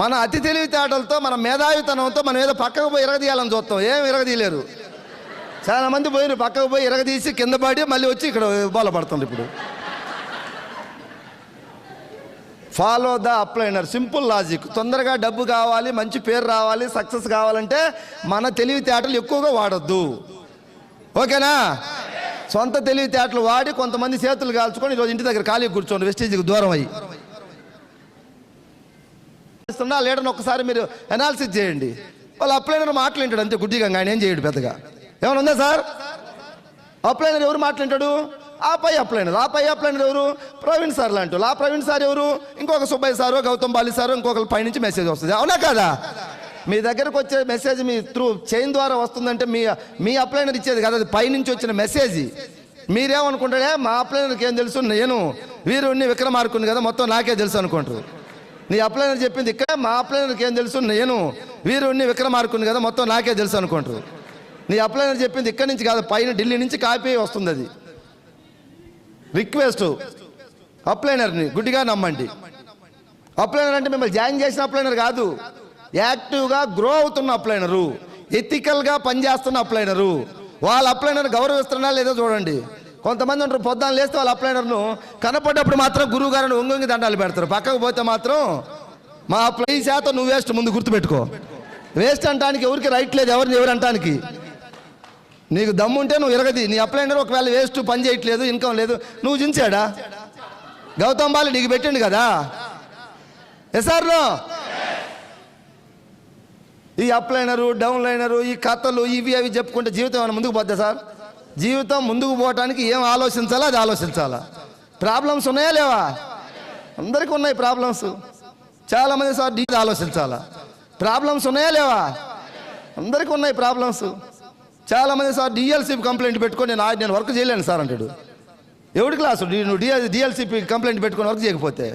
మన అతి తెలివితేటలతో మన మేధావితనంతో మనం ఏదో పక్కకు పోయి ఇరగదీయాలని చూస్తాం. ఏం ఇరగదీయలేరు. చాలా మంది పోయిన పక్కకు పోయి ఇరగదీసి కింద పడి మళ్ళీ వచ్చి ఇక్కడ బోల పడుతుంది ఇప్పుడు. ఫాలో ద అప్లైనర్ సింపుల్ లాజిక్ తొందరగా డబ్బు కావాలి మంచి పేరు రావాలి సక్సెస్ కావాలంటే మన తెలివితేటలు ఎక్కువగా వాడొద్దు. ఓకేనా? సొంత తెలివితేటలు వాడి కొంతమంది చేతులు కాల్చుకొని ఈరోజు ఇంటి దగ్గర ఖాళీ కూర్చోండి వెస్టేజ్కి దూరం అయ్యి. ఇస్తున్నా లీడర్ని ఒక్కసారి మీరు అనాలిసిస్ చేయండి. వాళ్ళు అప్లైనర్ మాట్లాడాడు అంతే గుడ్డిగా ఆయన ఏం చేయడు పెద్దగా. ఏమైనా ఉందా సార్? అప్లైనర్ ఎవరు మాట్లాడాడు ఆ పై అప్లైనర్ ఆ పై అప్లైనర్ ఎవరు? ప్రవీణ్ సార్ లాంటి ఆ ప్రవీణ్ సార్ ఎవరు? ఇంకొక సుబ్బయ్య సారు గౌతమ్ బాలి సారు ఇంకొకరి పైనుంచి మెసేజ్ వస్తుంది. అవునా కదా? మీ దగ్గరకు వచ్చే మెసేజ్ మీ త్రూ చైన్ ద్వారా వస్తుందంటే మీ మీ అప్లైనర్ ఇచ్చేది కదా. అది పైనుంచి వచ్చిన మెసేజ్ మీరేమనుకుంటాడే మా అప్లైనర్కి ఏం తెలుసు? నేను వీరుణ్ణి విక్రమార్కుని కదా మొత్తం నాకే తెలుసు అనుకుంటారు. నీ అప్లైనర్ చెప్పింది ఇక్కడ మా అప్లైనర్కి ఏం తెలుసు? నేను వీరుణ్ణి విక్రమార్కుని కదా మొత్తం నాకే తెలుసు అనుకుంటారు. నీ అప్లైనర్ చెప్పింది ఇక్కడ నుంచి కాదు పైన ఢిల్లీ నుంచి కాపీ వస్తుంది అది. రిక్వెస్ట్ అప్లైనర్ని గుడ్డిగా నమ్మండి. అప్లైనర్ అంటే మిమ్మల్ని జాయిన్ చేసిన అప్లైనర్ కాదు యాక్టివ్గా గ్రో అవుతున్న అప్లైనరు ఎథికల్గా పనిచేస్తున్న అప్లైనరు. వాళ్ళ అప్లైనర్ గౌరవిస్తున్నా లేదో చూడండి. కొంతమంది ఉంటారు పొద్దున్న లేస్తే వాళ్ళు అప్లైనర్ను కనపడ్డప్పుడు మాత్రం గురువు గారిని ఒంగొంగి దండాలు పెడతారు. పక్కకు పోతే మాత్రం మా అప్లై శాతం నువ్వు వేస్ట్ ముందు గుర్తుపెట్టుకో. వేస్ట్ అంటానికి ఎవరికి రైట్ లేదు ఎవరిని ఎవరు అంటానికి నీకు దమ్ముంటే నువ్వు ఇరగది నీ అప్లైనర్ ఒకవేళ వేస్ట్ పని చేయట్లేదు ఇన్కమ్ లేదు నువ్వు చించాడా గౌతమ్ బాలి నీకు పెట్టిండు కదా? ఎస్ఆర్లో ఈ అప్లైనరు డౌన్లైనరు ఈ కథలు ఇవి అవి చెప్పుకుంటే జీవితం ఏమైనా ముందుకు పోద్దా సార్? జీవితం ముందుకు పోవటానికి ఏం ఆలోచించాలా అది ఆలోచించాలా? ప్రాబ్లమ్స్ ఉన్నాయా లేవా? అందరికీ ఉన్నాయి ప్రాబ్లమ్స్ చాలామంది సార్ డీ ఆలోచించాలా? ప్రాబ్లమ్స్ ఉన్నాయా లేవా? అందరికీ ఉన్నాయి ప్రాబ్లమ్స్ చాలామంది సార్ డిఎల్సీ కంప్లైంట్ పెట్టుకొని నేను నేను వర్క్ చేయలేను సార్ అంటాడు. ఎవడి క్లాసు నువ్వు డిఎల్సీ కంప్లైంట్ పెట్టుకొని వర్క్ చేయకపోతే.